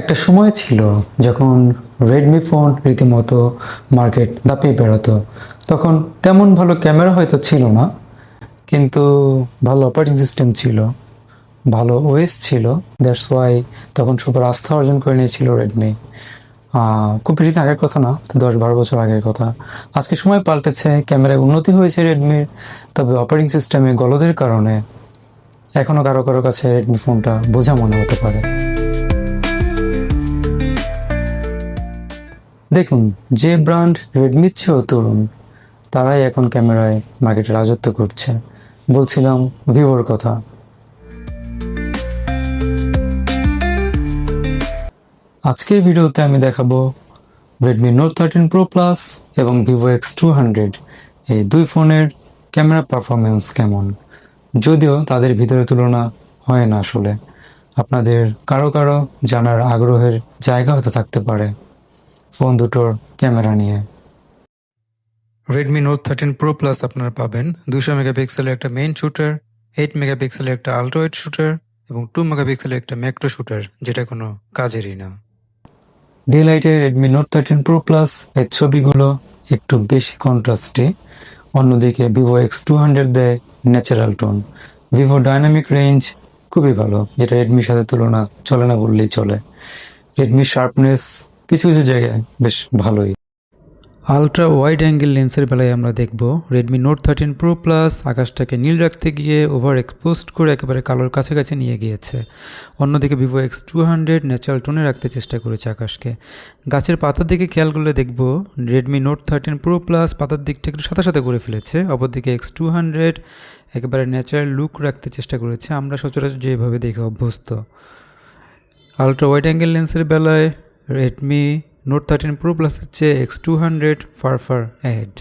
একটা সময় ছিল যখন রেডমি ফোন রীতিমতো মার্কেট দাপিয়ে বেড়াতো। তখন তেমন ভালো ক্যামেরা হয়তো ছিল না, কিন্তু ভালো অপারেটিং সিস্টেম ছিল, ভালো ওএস ছিল। দ্যাটস ওয়াই তখন সবার আস্থা অর্জন করে নিয়েছিল রেডমি খুব বেশি আগের কথা না দশ বারো বছর আগের কথা। আজকে সময় পাল্টেছে ক্যামেরায় উন্নতি হয়েছে রেডমির তবে অপারেটিং সিস্টেমে গলদের কারণে এখনও কারও কারও কাছে রেডমি ফোনটা বোঝা মনে হতে পারে। দেখুন, যে ব্র্যান্ড রেডমির চেয়েও তরুণ, তারাই এখন ক্যামেরায় মার্কেটে রাজত্ব করছে। বলছিলাম ভিভোর কথা। আজকের ভিডিওতে আমি দেখাবো Redmi Note thirteen Pro Plus এবং ভিভো এক্স টু হান্ড্রেড এই দুই ফোনের ক্যামেরা পারফরমেন্স কেমন? যদিও তাদের ভিতরে তুলনা হয় না আসলে। আপনাদের কারও কারও জানার আগ্রহের জায়গা হতে থাকতে পারে। ফোন দুটোর ক্যামেরা নিয়ে। Redmi Note thirteen Pro Plus আপনারা পাবেন। দুশো মেগাপিক্সেলের একটা মেইন শুটার এইট মেগাপিক্সেলের একটা আলট্রাওয়েড শুটার এবং টু মেগাপিক্সেলের একটা ম্যাক্রো শুটার যেটা কোনো কাজেরই না। ডে লাইটে Redmi Note thirteen Pro Plus এর ছবিগুলো একটু বেশি কন্ট্রাস্টে অন্যদিকে ভিভো এক্স টু হান্ড্রেড দেয় natural tone Vivo dynamic range খুবই ভালো যেটা রেডমির সাথে তুলনা চলে না বললেই চলে। রেডমি শার্পনেস কিছু কিছু জায়গায় বেশ ভালোই। আলট্রা ওয়াইড অ্যাঙ্গেল লেন্সের বেলায় আমরা দেখব Redmi Note thirteen Pro Plus আকাশটাকে নীল রাখতে গিয়ে ওভার এক্সপোজড করে একেবারে কালোর কাছাকাছি নিয়ে গিয়েছে। অন্যদিকে Vivo X two hundred natural টোনে রাখতে চেষ্টা করেছে আকাশকে। গাছের পাতার দিকে খেয়াল করলে দেখব Redmi Note thirteen Pro Plus পাতার দিকটা একটু সাথে সাথে করে ফেলেছে। অপরদিকে এক্স টু হান্ড্রেড একেবারে ন্যাচারাল লুক রাখতে চেষ্টা করেছে। আমরা সচরাচর যেভাবে দেখে অভ্যস্ত। আলট্রা ওয়াইড অ্যাঙ্গেল লেন্সের বেলায় রেডমি নোট থার্টিন প্রো প্লাসের চেয়ে X two hundred far far ahead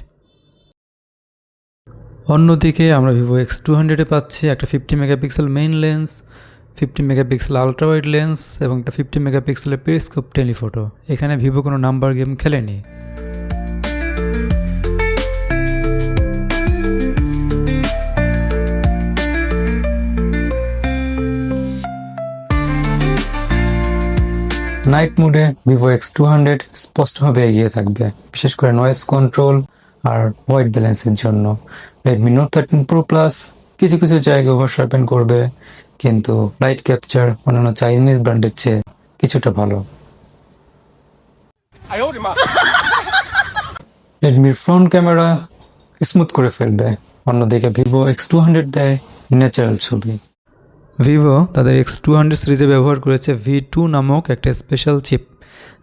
অন্যদিকে আমরা ভিভো এক্স টু হান্ড্রেডে পাচ্ছি একটা fifty megapixel main lens fifty megapixel ultrawide lens এবং একটা ফিফটি মেগাপিক্সেলের পেরিস্কোপ টেলিফোটো এখানে ভিভো কোনো নাম্বার গেম খেলেনি। নাইট মুডে ভিভো এক্স টু হান্ড্রেড স্পষ্টভাবে এগিয়ে থাকবে বিশেষ করে নয়েজ কন্ট্রোল আর হোয়াইট ব্যালেন্সের জন্য। Redmi Note thirteen Pro Plus কিছু কিছু জায়গায় ওভার শার্পেন করবে কিন্তু লাইট ক্যাপচার অন্যান্য চাইনিজ ব্র্যান্ডের চেয়ে কিছুটা ভালো। রেডমির ফ্রন্ট ক্যামেরা স্মুথ করে ফেলবে অন্যদিকে ভিভো এক্স টু হান্ড্রেড দেয় ন্যাচারাল ছবি। ভিভো তাদের এক্স টু হান্ড্রেড সিরিজে ব্যবহার করেছে ভি টু নামক একটা স্পেশাল চিপ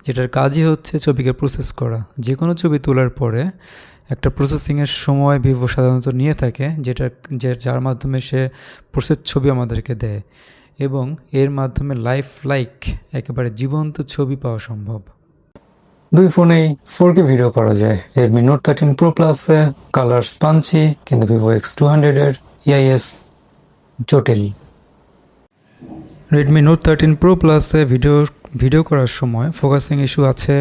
যেটার কাজই হচ্ছে ছবিকে প্রসেস করা। যে কোনো ছবি তোলার পরে একটা প্রসেসিংয়ের সময় ভিভো সাধারণত নিয়ে থাকে, যেটা যে যার মাধ্যমে সে প্রসেস ছবি আমাদেরকে দেয় এবং এর মাধ্যমে লাইফ লাইক একেবারে জীবন্ত ছবি পাওয়া সম্ভব। দুই ফোনেই ফোর কে ভিডিও করা যায়। রেডমি নোট থার্টিন প্রো প্লাসে কালার স্পাঞ্চি কিন্তু ভিভো এক্স টু হান্ড্রেডের ইআইএস জটিল। রেডমি নোট থার্টিন প্রো প্লাসে ভিডিও ভিডিও করার সময় ফোকাসিং ইস্যু আছে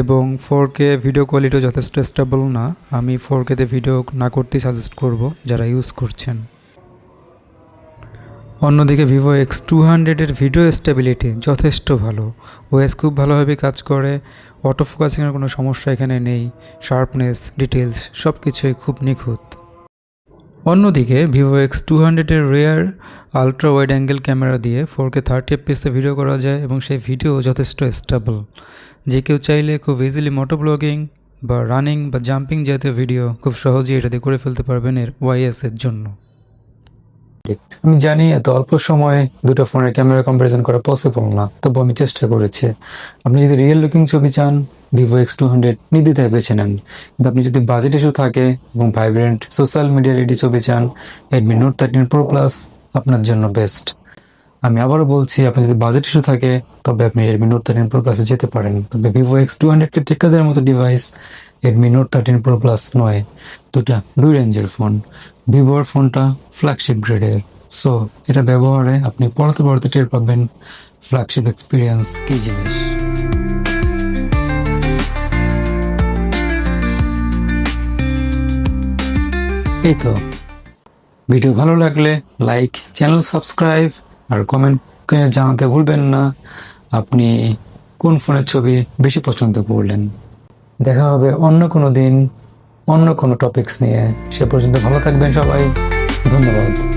এবং ফোর কে ভিডিও কোয়ালিটিও যথেষ্ট স্টেবল না। আমি ফোর কেতে ভিডিও না করতেই সাজেস্ট করব যারা ইউজ করছেন। অন্যদিকে ভিভো এক্স টু হান্ড্রেডের ভিডিও স্টেবিলিটি যথেষ্ট ভালো। ওএস খুব ভালোভাবে কাজ করে অটো ফোকাসিংয়ের কোনো সমস্যা এখানে নেই শার্পনেস ডিটেলস সব কিছুই খুব নিখুঁত। অন্যদিকে ভিভো এক্স টু হান্ড্রেডের rear ultra wide angle camera দিয়ে ফোর কে থার্টি এফপিএসে ভিডিও করা যায় এবং সেই ভিডিও যথেষ্ট স্টেবল যে কেউ চাইলে খুব ইজিলি মোটো ব্লগিং বা রানিং বা জাম্পিং জাতীয় ভিডিও খুব সহজেই এটা দিয়ে করে ফেলতে পারবেন এর ওয়াইএসের জন্য। আমি জানি এত অল্প সময়ে দুটো ফোনের ক্যামেরা কম্পারিজন করা পসিবল না, তবু আমি চেষ্টা করেছি। আপনি যদি রিয়েল লুকিং ছবি চান ভিভো এক্স টু হান্ড্রেড নির্দ্বিধায় বেছে নেন। কিন্তু আপনি যদি বাজেট ইস্যু থাকে এবং ভাইব্রেন্ট সোশ্যাল মিডিয়া রেডি ছবি চান Redmi Note thirteen Pro Plus আপনার জন্য বেস্ট আমি আবারও বলছি আপনার যদি বাজেট ইস্যু থাকে, তবে আপনি রেডমি নোট থার্টিন প্রো প্লাসে যেতে পারেন। তবে ভিভো এক্স টু হান্ড্রেডকে টেক্কা দেওয়ার মতো device Redmi Note thirteen Pro Plus নয়। দুটা দুই রেঞ্জের ফোন ভিভোর ফোনটা ফ্ল্যাগশিপ গ্রেডের সো এটা ব্যবহারে আপনি পড়াতে পড়াতে টের পাবেন ফ্ল্যাগশিপ এক্সপিরিয়েন্স কি জিনিস। এই তো। ভিডিও ভালো লাগলে লাইক চ্যানেল সাবস্ক্রাইব আর কমেন্ট জানাতে ভুলবেন না। আপনি কোন ফোনের ছবি বেশি পছন্দ করলেন? দেখা হবে অন্য কোনো দিন, অন্য কোনো টপিকস নিয়ে। সে পর্যন্ত ভালো থাকবেন সবাই। ধন্যবাদ।